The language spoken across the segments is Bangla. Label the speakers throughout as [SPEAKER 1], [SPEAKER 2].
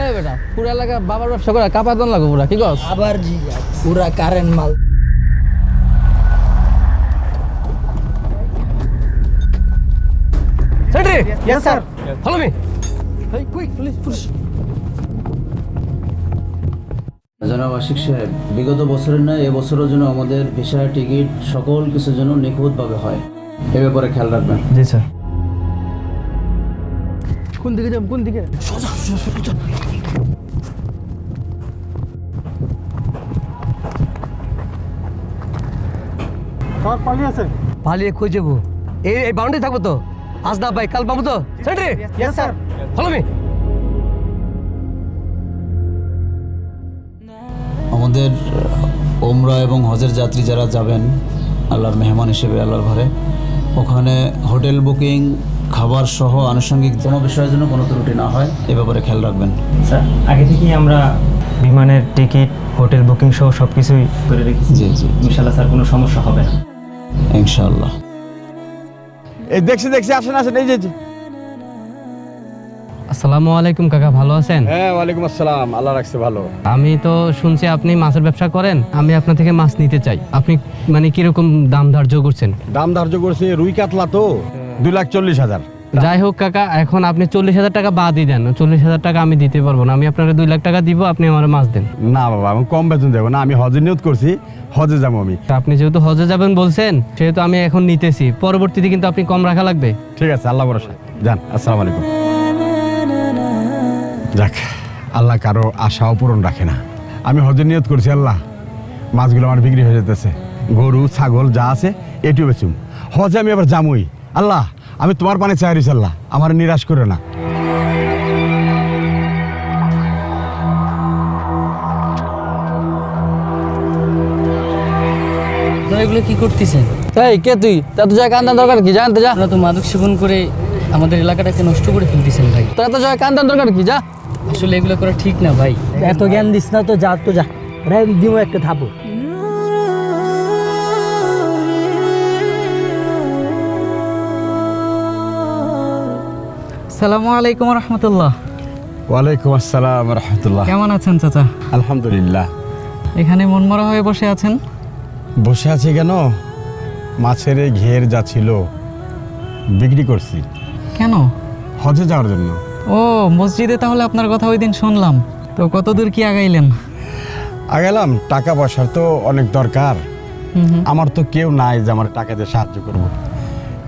[SPEAKER 1] এ বেটা পুরা এলাকা বাবার ব্যবসা করে কাপড় লাগো পুরা কি গছ
[SPEAKER 2] আবার জি পুরা কারেন্ট মাল।
[SPEAKER 1] সেটি
[SPEAKER 2] yes sir
[SPEAKER 1] follow me hey quick please push
[SPEAKER 3] জনাব আশিক সাহেব বিগত বছরের নয় এবছরের জন্য আমাদের ভিসা টিকিট সকল কিছু যেন নিখুঁতভাবে হয়। এ ব্যাপারে খেয়াল রাখবেন।
[SPEAKER 1] জি স্যার। কোন দিকে যাব কোন দিকে? সোজা সোজা। সোজা পালিয়ে যাব? এই এই বাউন্ডারি থাকব তো? আজ না ভাই কাল পাবো তো? Sentry?
[SPEAKER 2] Yes sir
[SPEAKER 1] follow me
[SPEAKER 3] আমাদের ওমরা এবং হজের যাত্রী যারা যাবেন আল্লাহর মেহমান হিসেবে আল্লাহর ঘরে ওখানে হোটেল বুকিং খাবার সহ আনুষঙ্গিক কোনো বিষয়ের জন্য কোনো ত্রুটি না হয় এ ব্যাপারে খেয়াল রাখবেন।
[SPEAKER 4] স্যার আগে থেকেই আমরা বিমানের টিকিট হোটেল বুকিং সহ সব কিছুই করে রেখেছি।
[SPEAKER 3] জি জি
[SPEAKER 4] ইনশাল্লাহ স্যার কোনো সমস্যা হবে না।
[SPEAKER 3] ইনশাআল্লাহ।
[SPEAKER 5] এই দেখছি দেখছি আসেন আসেন এই যে।
[SPEAKER 1] আসসালামু আলাইকুম কাকা ভালো আছেন?
[SPEAKER 5] হ্যাঁ ওয়ালাইকুম আসসালাম আল্লাহ রাখছে ভালো।
[SPEAKER 1] আমি তো শুনছি আপনি মাছের ব্যবসা করেন আমি আপনার থেকে মাছ নিতে চাই। আপনি মানে কীরকম দাম ধার্য করছেন?
[SPEAKER 5] দাম ধার্য করছে রুই কাতলা তো দুই লাখ চল্লিশ হাজার।
[SPEAKER 1] যাই হোক কাকা এখন আপনি চল্লিশ হাজার টাকা বাদই দেন। চল্লিশ হাজার টাকা আমি দিতে পারব না। আমি আপনাকে দুই লাখ টাকা দিব আপনি আমার মাছ দেন।
[SPEAKER 5] না বাবা আমি কম বেতন দেবো না আমি হজে নিয়ত করছি হজে যাব আমি।
[SPEAKER 1] আপনি যেহেতু হজে যাবেন বলছেন সেহেতু আমি এখন নিতেছি। পরবর্তীতে কিন্তু আপনি কম রাখা লাগবে।
[SPEAKER 5] ঠিক আছে আল্লাহ ভরসা। যান আসসালামু আলাইকুম। যাক আল্লাহ কারও আশাও পূরণ রাখে না। আমি হজে নিয়ত করছি আল্লাহ। মাছগুলো আমার বিক্রি হয়ে যেতেছে। গরু ছাগল যা আছে এটিও বেচুম। হজে আমি আবার জামুই আল্লাহ আমি তোমার পানে চাই রয়েছি আল্লাহ আমার নিরাশ করে না।
[SPEAKER 6] এগুলো কি করতেছেন?
[SPEAKER 1] এই কে তুই? তা তো যা কান্দান দরকার কি? জানতে যা।
[SPEAKER 6] আপনারা তো মাদক সেবন করে আমাদের এলাকাটাকে নষ্ট করে ফেলতেছেন ভাই।
[SPEAKER 1] তা তো যা কান্দান দরকার কি? যা।
[SPEAKER 6] আসলে এগুলো করা ঠিক না ভাই।
[SPEAKER 2] এত জ্ঞান দিস না তো যা তো যা। রে দিমো একটা থাপো
[SPEAKER 7] সালামু আলাইকুম রহমতুল্লাহ।
[SPEAKER 5] ওয়ালাইকুম আসসালাম রহমতুল্লাহ।
[SPEAKER 7] কেমন আছেন চাচা?
[SPEAKER 5] আলহামদুলিল্লাহ।
[SPEAKER 7] এখানে মনমরা হয়ে বসে আছেন?
[SPEAKER 5] বসে আছি কেন? মাছের এই ঘের যা ছিল বিক্রি করছি।
[SPEAKER 7] কেন?
[SPEAKER 5] হজে যাওয়ার জন্য।
[SPEAKER 7] ও মসজিদে তাহলে আপনার কথা ওই দিন শুনলাম। তো কত দূর কি আগাইলেন?
[SPEAKER 5] আগেলাম টাকা পয়সার তো অনেক দরকার। আমার তো কেউ নাই যে আমার টাকা দিয়ে সাহায্য করব।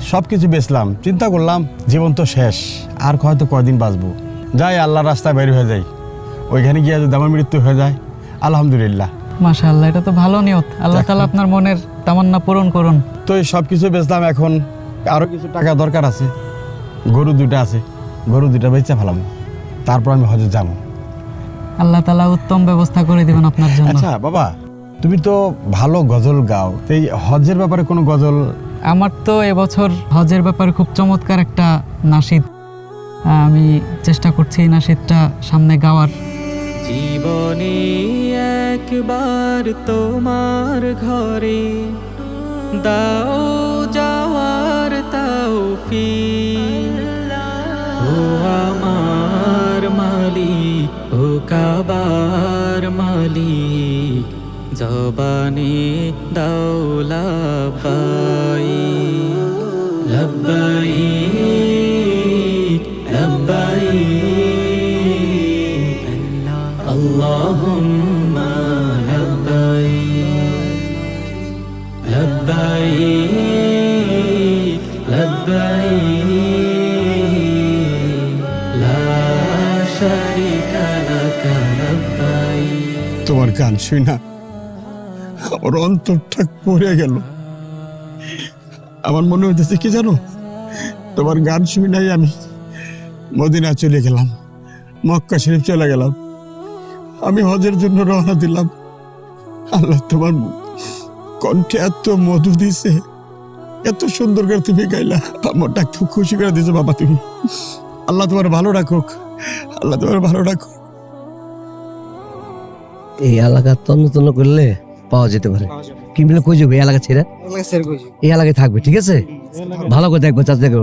[SPEAKER 5] সব কিছু বেচলাম চিন্তা করলাম জীবন তো শেষ আর হয়তো কয়দিন বাঁচবো। যাই আল্লাহর রাস্তায় বের হয়ে যাই। ওইখানে গিয়ে যদি আমার মৃত্যু হয়ে যায় আলহামদুলিল্লাহ।
[SPEAKER 7] মাশাআল্লাহ এটা তো ভালো নিয়ত। আল্লাহ তাআলা আপনার মনের তামান্না পূরণ করুন।
[SPEAKER 5] তো এই সব কিছু বেচলাম এখন আরও কিছু টাকা দরকার আছে। গরু দুইটা আছে গরু দুইটা বেচে ফেলাম। তারপর আমি হজে যাব।
[SPEAKER 7] আল্লাহ তাআলা উত্তম ব্যবস্থা করে দিবেন আপনার জন্য।
[SPEAKER 5] আচ্ছা বাবা তুমি তো ভালো গজল গাও। এই হজের ব্যাপারে কোনো গজল
[SPEAKER 7] আমার তো এবছর হজের ব্যাপারে খুব চমৎকার একটা নাশিদ আমি চেষ্টা করছি এই নাশিদটা সামনে গাওয়ার।
[SPEAKER 8] জীবনে একবার তোমার ঘরে দাও যাওয়ার তাও ফি ও আমার মালিক, ও কাবার মালিক। জবানে দৌলাবাই লব্বাই লব্বাই আল্লাহুম্মা লব্বাই লব্বাই লব্বাই লা শারিকা লাকা লব্বাই
[SPEAKER 5] তোমার গান শুনা ওর অন্তরটা পড়ে গেল। আমার মনে হইতেছে, কি জানো? তোমার গান শুনি নাই আমি। মদিনা চলে গেলাম। মক্কা শরীফ চলে গেলাম। আমি হজের জন্য রওনা দিলাম। আল্লাহ তোমার কণ্ঠে এত মধু দিছে। এত সুন্দর করে তুমি গাইলা। আমারটা খুব খুশি করে দিছো বাবা তুমি। আল্লাহ তোমার ভালো রাখুক। আল্লাহ তোমার ভালো রাখুক।
[SPEAKER 9] এই এলাকা তন্ন তন্ন করলে পাওয়া যেতে পারে। কি মিলে কই যাবে? এই এলাকা ছেড়ে? এই এলাকায় থাকবে ঠিক আছে? ভালো করে দেখব চাচা দেখব।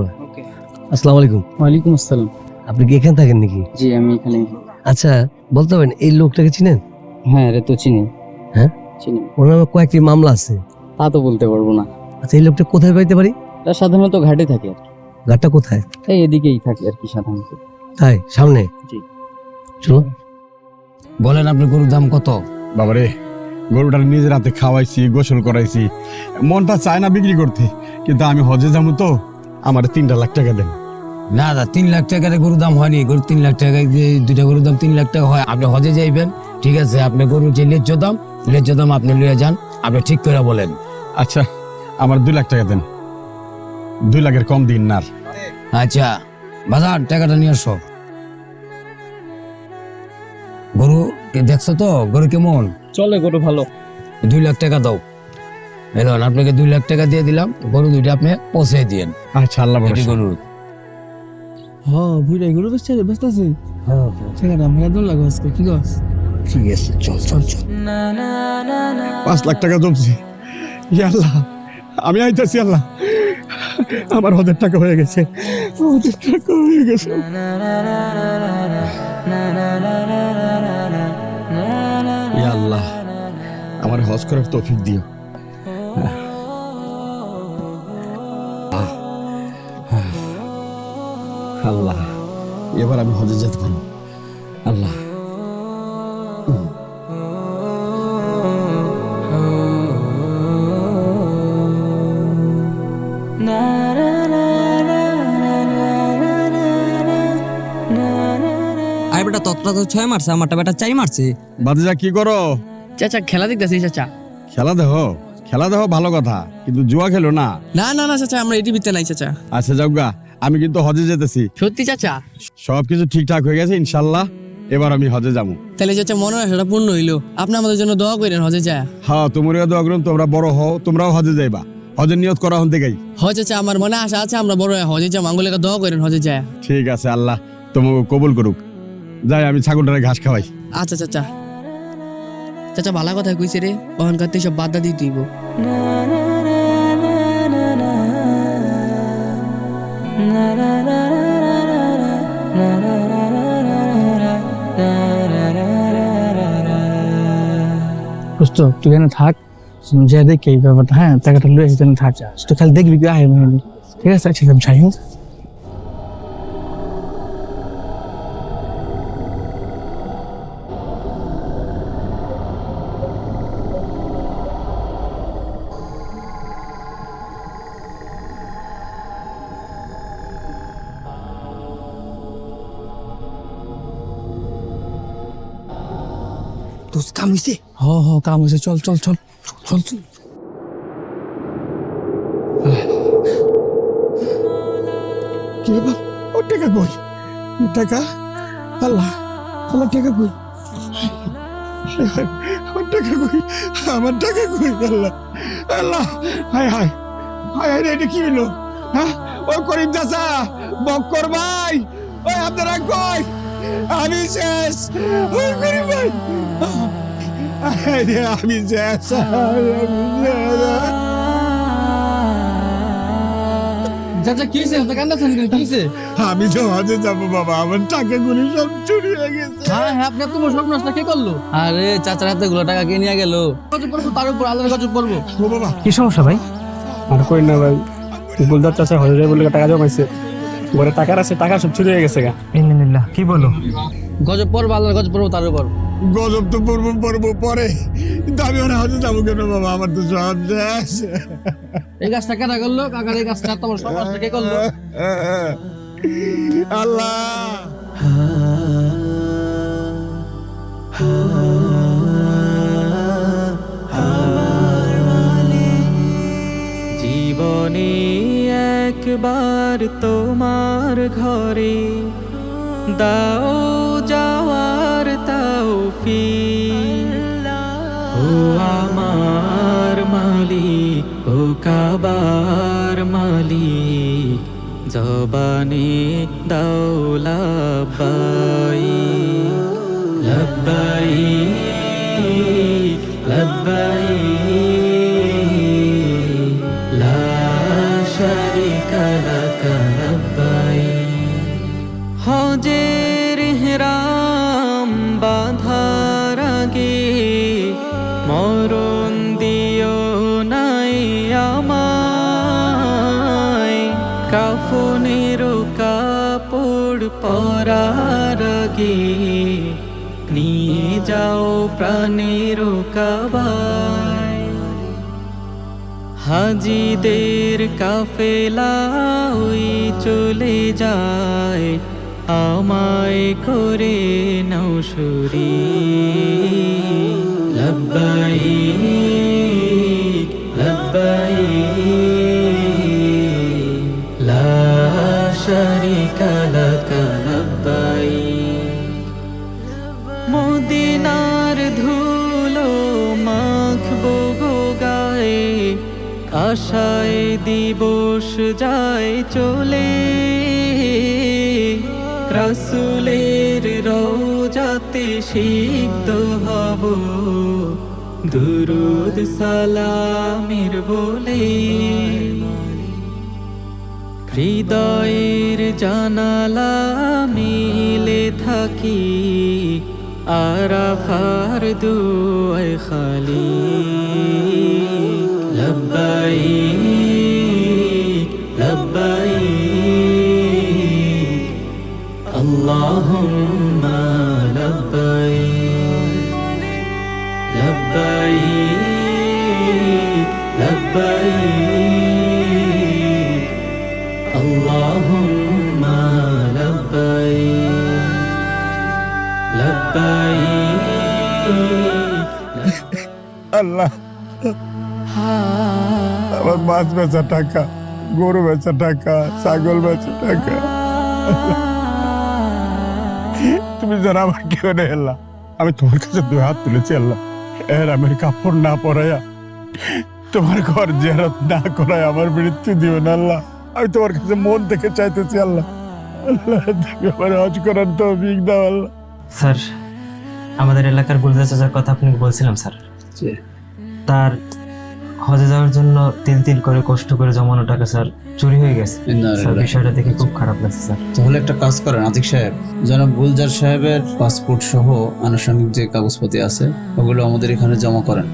[SPEAKER 9] আসসালামু আলাইকুম।
[SPEAKER 6] ওয়ালাইকুম আসসালাম।
[SPEAKER 9] আপনি কি এখানে থাকেন নাকি?
[SPEAKER 6] জি আমি এখানে।
[SPEAKER 9] আচ্ছা বলতে পারেন এই লোকটাকে চিনেন?
[SPEAKER 6] হ্যাঁ রে তো চিনি।
[SPEAKER 9] হ্যাঁ?
[SPEAKER 6] চিনি।
[SPEAKER 9] ওর নামে কয়েকটি মামলা আছে।
[SPEAKER 6] তা তো বলতে পারব না।
[SPEAKER 9] আচ্ছা এই লোকটা কোথায় পাইতে পারি?
[SPEAKER 6] এটা সাধারণত ঘাটে থাকে আর কি।
[SPEAKER 9] গাড়টা কোথায়?
[SPEAKER 6] এই এদিকেই থাকে আর কি সাধারণত।
[SPEAKER 9] তাই সামনে?
[SPEAKER 6] জি।
[SPEAKER 9] চলো
[SPEAKER 10] বলেন আপনি গরুর দাম কত?
[SPEAKER 5] বাবারে গরুটা নিজের হাতে খাওয়াইছি গোসল করাইছি। মনটা চায় না বিক্রি করতে কিন্তু আমি হজে যাব তো আমার তিনটা লাখ টাকা দেন।
[SPEAKER 10] না দা তিন লাখ টাকার গরুর দাম হয়নি। গরু তিন লাখ টাকা দুইটা গরুর দাম তিন লাখ টাকা হয় আপনি হজে যাইবেন ঠিক আছে আপনি গরুর যে ন্যায্য দাম ন্যায্য দাম আপনি লিয়ে যান আপনি ঠিক করে বলেন।
[SPEAKER 5] আচ্ছা আমার দুই লাখ টাকা দেন। দুই লাখের কম দিন না।
[SPEAKER 10] আচ্ছা বাজার টাকাটা নিয়ে আসো। দেখছ তো গরু কেমন
[SPEAKER 6] চলে গরু ভালো
[SPEAKER 10] দুই লাখ টাকা দাও এলন আপনাকে দুই লাখ টাকা দিয়ে দিলাম গরু দুইটা আপনি পৌঁছে দিয়েন
[SPEAKER 5] আচ্ছা আল্লাহ
[SPEAKER 10] এটি। গরু
[SPEAKER 2] হ্যাঁ বুড়া গরু বেচছে রে বেচতেছে ঠিক আছে আমরা আজকে কি গস
[SPEAKER 9] ঠিক আছে চল চল চল
[SPEAKER 5] পাঁচ লাখ টাকা জমছে ইয়া আল্লাহ আমি আইতাছি আল্লাহ আমার হদের টাকা হয়ে গেছে হদের টাকা হয়ে গেছে হজ করার তৌফিক দিও আল্লাহ এবার আমি হজে যেতে পারব। আল্লাহ।
[SPEAKER 7] আরে বেটা ততটা তো ছয় মারছে আমারটা বেটা চাই মারছে।
[SPEAKER 5] বাতিজা কি করো?
[SPEAKER 6] চাচা খেলা দেখতেছি চাচা?
[SPEAKER 5] খেলা দেখো খেলা দেখো ভালো কথা কিন্তু জুয়া খেলো না।
[SPEAKER 6] না না না চাচা আমরা এটি ভিতরে নাই চাচা।
[SPEAKER 5] আচ্ছা যাওগা আমি কিন্তু হজে যেতেছি।
[SPEAKER 6] সত্যি চাচা?
[SPEAKER 5] সব কিছু ঠিকঠাক হয়ে গেছে ইনশাল্লাহ। এবার আমি হজে যাব।
[SPEAKER 6] তাহলে চাচা মনে হয় সেটা পূর্ণ হইল। আপনি আমাদের জন্য দোয়া করেন হজে যায়।
[SPEAKER 5] হ্যাঁ তোমরা দোয়া করুন তোমরা বড় হও তোমরাও হজে যাইবা। হজের নিয়ত করা হন থেকেই।
[SPEAKER 6] হয় চাচা আমার মনে আশা আছে আমরা বড় হয়ে হজে যাই মাঙ্গলিকা দোয়া করেন হজে যায়।
[SPEAKER 5] ঠিক আছে আল্লাহ তোমাকে কবুল করুক। যাই আমি ছাগলটারে ঘাস খাওয়াই।
[SPEAKER 6] আচ্ছা চাচা। চাচা ভালো কথা কইছে রে ওখানকার থেকে সব বাদ দিয়ে দিব।
[SPEAKER 2] দোস্ত, তুই এখানে থাক, যে দেখি এই ব্যাপারটা হ্যাঁ টাকাটা লয়ে এখানে থাক তুই খালি দেখবি কি আহে মেহেদি ঠিক আছে ঠিক আছে, যাই হোক। হ হ কাম হয়েছে। চল চল চল চল। চল
[SPEAKER 5] কি ব্যাপার? ও টাকা কই? টাকা? আল্লাহ আমার টাকা কই? আমার টাকা কই? আমার টাকা কই? আল্লাহ আল্লাহ, হায় হায় হায় হায় এটা কি হলো? হ্যাঁ? ও করিম চাচা, বক্কর ভাই, ওই আপনারা কই আমি শেষ। ওই করিম ভাই হায় আমি আমি শেষ
[SPEAKER 6] কি হয়েছে? আপনি কান্দাছেন
[SPEAKER 5] আমি তো হজে যাব বাবা আমার টাকাগুলি সব চুরি হয়ে গেছে।
[SPEAKER 6] হ্যাঁ হ্যাঁ আপনার তোমার সর্বনাশটা কে করল? আরে চাচার হাতে গুলো টাকা কে নিয়ে গেল? তার উপর আল্লাহর কাছে পড়ব
[SPEAKER 5] বাবা।
[SPEAKER 2] কি সমস্যা ভাই?
[SPEAKER 11] আর কই না ভাই? গুলদার চাচা হজরে বলে টাকা জমাইছে। ঘরে টাকার আছে টাকা সব চুরি হয়ে গেছে গা।
[SPEAKER 4] ইন্দিনিল্লাহ কি বলো?
[SPEAKER 6] গজব পড়ব আল্লাহর গজব পড়ব তার উপর।
[SPEAKER 5] গজব তো পড়ব পড়ব পরে। কিন্তু আমি ওরা হজে যাব কেন বাবা? আমার তো সব শেষ।
[SPEAKER 6] এই গাছটা কেনা করল? কাকার এই গাছটা তোমার সর্বনাশটা কে করল?
[SPEAKER 5] আল্লাহ।
[SPEAKER 8] জীবনে একবার তোমার ঘরে দাও যাওয়ার তৌফি ও আমার মালিক ও কাবার মালিক জবানে দৌলাবাই লব্বাই লাব্বাই কাফনের কাপড় পরার আগে নিয়ে যাও প্রাণের কাবায়। হাজিদের কাফেলা ওই চলে যায়, আমায় করে নৌসুরি লব্বাই লব্বাই শারিকা লাকা লব্বাই। মদিনার ধুলো মাখবো গো গায়ে, আশায় দিবস যায় চলে। রাসুলের রোজাতে সিদ্ধ হব, দুরুদ সালামের বলে। হৃদয়ের জানালা মিলে থাকি আরাফার দুয়ায় খালি। লব্বাই লব্বাই আল্লাহুম্মা
[SPEAKER 5] আল্লাহ। আমার মাছ বেচা টাকা গরু বেচা টাকা ছাগল বেচা টাকা। তুমি যারা আমার কেউ এলা। আমি তোমার কাছে দুই হাত তুলেছি আল্লাহ। এর আমার কাপড় না পরাইয়া তোমার ঘর জেরত না করায় আমার মৃত্যু দিও না আল্লাহ। আমি তোমার কাছে মন থেকে চাইতেছি আল্লাহ। আল্লাহ তুমি আমার হজ করার তো দাও আল্লাহ।
[SPEAKER 4] স্যার আমাদের এলাকার গুলজার চাচার কথা আপনাকে বলছিলাম স্যার। তার হজে যাওয়ার জন্য তিল তিল করে কষ্ট করে জমানো টাকা স্যার চুরি হয়ে গেছে। স্যার বিষয়টা দেখে খুব খারাপ লাগছে স্যার।
[SPEAKER 3] তাহলে একটা কাজ করেন আতিক সাহেব। যেন গুলজার সাহেবের পাসপোর্ট সহ আনুষঙ্গিক যে কাগজপাতি আছে ওগুলো আমাদের এখানে জমা করেন।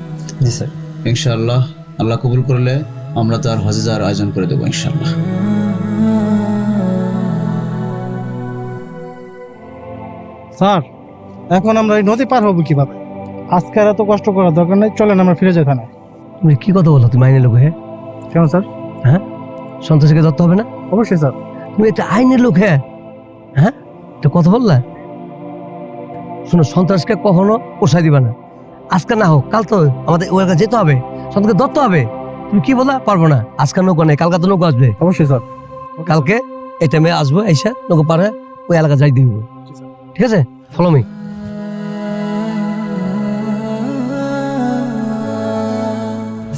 [SPEAKER 4] জি স্যার।
[SPEAKER 3] ইনশাআল্লাহ আল্লাহ কবুল করলে আমরা তার হজে যাওয়ার আয়োজন করে দেবো ইনশাআল্লাহ।
[SPEAKER 2] স্যার এখন আমরা এই নদী পার হব কীভাবে? আজকে আর এত কষ্ট করার দরকার নেই চলেন আমরা ফিরে যাই থানায়।
[SPEAKER 9] তুমি কি কথা বলো তুমি আইনের লোক হ্যাঁ?
[SPEAKER 2] কেন স্যার?
[SPEAKER 9] হ্যাঁ? সন্ত্রাসীকে ধরতে হবে না?
[SPEAKER 2] অবশ্যই স্যার।
[SPEAKER 9] তুমি একটা আইনের লোক হ্যাঁ? হ্যাঁ? তো কথা বললা? শোনো সন্ত্রাসকে কখনো পোষাই দিবা না। আজকে না হোক কাল তো আমাদের ওই যেতে হবে। সন্ত্রাসকে ধরতে হবে। তুমি কি বলা পারব না। আজকে নৌকা নেই কালকে তো নৌকা আসবে।
[SPEAKER 2] অবশ্যই স্যার।
[SPEAKER 9] কালকে এই টাইমে আসব এসে নৌকা পার ওই এলাকা যাই দিব। ঠিক আছে? ফলো মি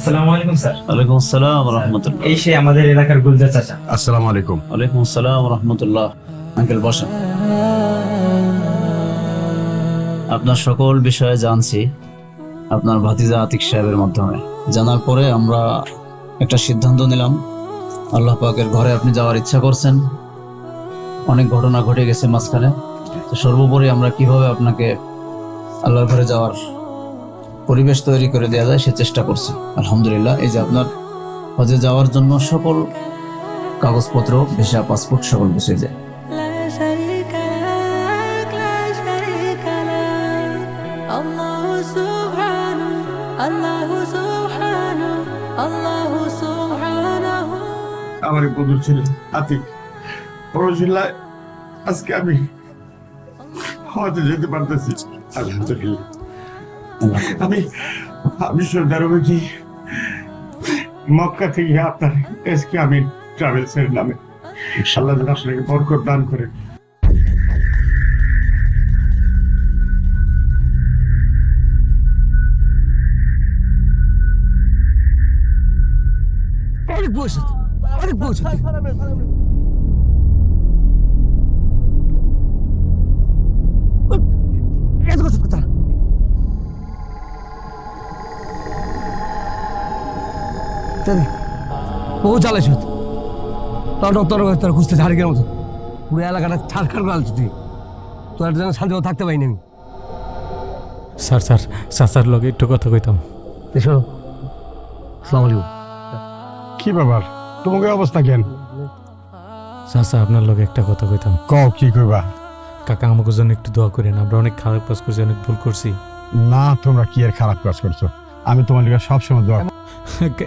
[SPEAKER 4] আসসালামু আলাইকুম স্যার।
[SPEAKER 3] ওয়ালাইকুম আসসালাম রহমতুল্লাহ।
[SPEAKER 4] এই সে আমাদের এলাকার গুলজার চাচা।
[SPEAKER 5] আসসালামু আলাইকুম।
[SPEAKER 3] ওয়ালাইকুম আসসালাম রহমতুল্লাহ। আঙ্কেল বসেন। আপনার সকল বিষয়ে জানছি আপনার ভাতিজা আতিক সাহেবের মাধ্যমে। জানার পরে আমরা একটা সিদ্ধান্ত নিলাম আল্লাহ পাকের ঘরে আপনি যাওয়ার ইচ্ছা করছেন। অনেক ঘটনা ঘটে গেছে মাঝখানে। তো সর্বোপরি আমরা কীভাবে আপনাকে আল্লাহর ঘরে যাওয়ার পরিবেশ তৈরি করে দেওয়া যায়, সে চেষ্টা করছি। আলহামদুলিল্লাহ, এই যে আপনার হজে যাওয়ার জন্য সকল কাগজপত্র, ভিসা, পাসপোর্ট, সকল বিষয় যায়
[SPEAKER 5] আমার বন্ধু ছিলেন আতিক। বড়জিল্লায় আজকে আমি হজে যেতে পারতেছি। আলহামদুলিল্লাহ। আমি আমি আরবে কি মক্কা থেকে আপনার এসকে আমি ট্রাভেলসের নামে আল্লাহ যেন আপনাকে বরকত দান করে
[SPEAKER 9] হচ্ছে, অনেক বয়স হচ্ছে। তাহলে বহু খুঁজতে মতো। পুরো এলাকাটা ছাড়খাড় করে আলছি তুই। তোর জন্য শান্তি থাকতে পারিনি আমি।
[SPEAKER 11] স্যার স্যার চাচার লগে একটু কথা কইতাম।
[SPEAKER 9] এসো সালাম আলাইকুম।
[SPEAKER 5] কি ব্যাপার? তোমাকে অবস্থা কেন?
[SPEAKER 11] চাচা আপনার লগে একটা কথা কইতাম।
[SPEAKER 5] কও কি কইবা?
[SPEAKER 11] কাকা আমাকে জন্য একটু দোয়া করেন আমরা অনেক খারাপ কাজ করছি অনেক ভুল করছি।
[SPEAKER 5] না তোমরা কি আর খারাপ কাজ করছ? আমি তোমার লিগে সবসময় দোয়া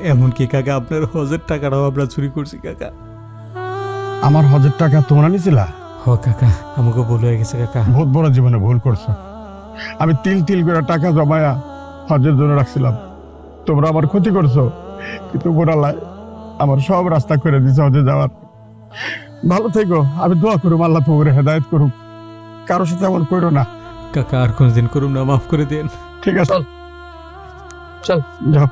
[SPEAKER 11] এমনকি কাকা আপনার হজের টাকাটাও আমরা চুরি করছি কাকা।
[SPEAKER 5] আমার হজের টাকা তোমরা নিছিলা?
[SPEAKER 11] হ কাকা আমাকে ভুল হয়ে গেছে কাকা।
[SPEAKER 5] বহুত বড় জীবনে ভুল করছ। আমি তিল তিল করে টাকা জমায়া হজের জন্য রাখছিলাম। তোমরা আমার ক্ষতি করছ কিন্তু গোড়ালায় আমার সব রাস্তা করে দিছে হজে যাওয়ার। ভালো থেকো আমি দোয়া করুম আল্লাহ তোমাকে হেদায়ত করুক। কারোর সাথে এমন করো না।
[SPEAKER 11] কাকা আর কোনদিন করুন না মাফ করে দেন।
[SPEAKER 5] ঠিক আছে।
[SPEAKER 2] চল।
[SPEAKER 5] যাও।